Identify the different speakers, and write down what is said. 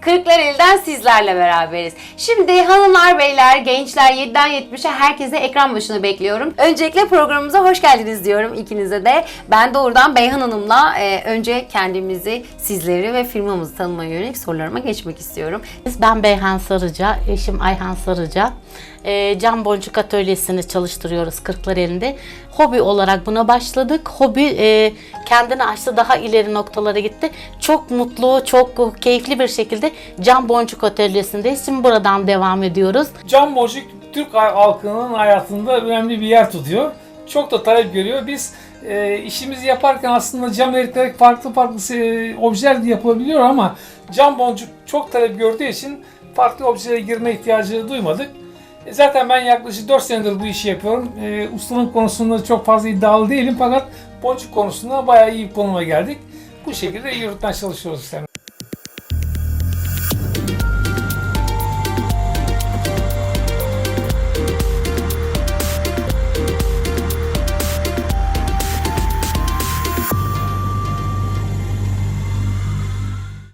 Speaker 1: Kırklareli'den sizlerle beraberiz. Şimdi hanımlar, beyler, gençler 7'den 70'e herkese ekran başına bekliyorum. Öncelikle programımıza hoş geldiniz diyorum ikinize de. Ben doğrudan Beyhan Hanım'la e, önce kendimizi, sizleri ve firmamızı tanımaya yönelik sorularıma geçmek istiyorum.
Speaker 2: Ben Beyhan Sarıca, eşim Ayhan Sarıca. Ee, cam boncuk atölyesini çalıştırıyoruz Kırklareli'nde. Hobi olarak buna başladık. Hobi e, kendini açtı, daha ileri noktalara gitti. Çok mutlu, çok keyifli bir şekilde cam boncuk atölyesindeyiz. Şimdi buradan devam ediyoruz.
Speaker 3: Cam boncuk Türk halkının hayatında önemli bir yer tutuyor. Çok da talep görüyor. Biz e, işimizi yaparken aslında cam eriterek farklı farklı e, objeler de yapılabiliyor ama cam boncuk çok talep gördüğü için farklı objelere girme ihtiyacı duymadık. E, zaten ben yaklaşık 4 senedir bu işi yapıyorum. E, ustalığım konusunda çok fazla iddialı değilim fakat boncuk konusunda bayağı iyi bir konuma geldik. Bu şekilde yürütmeye çalışıyoruz işlerimizi.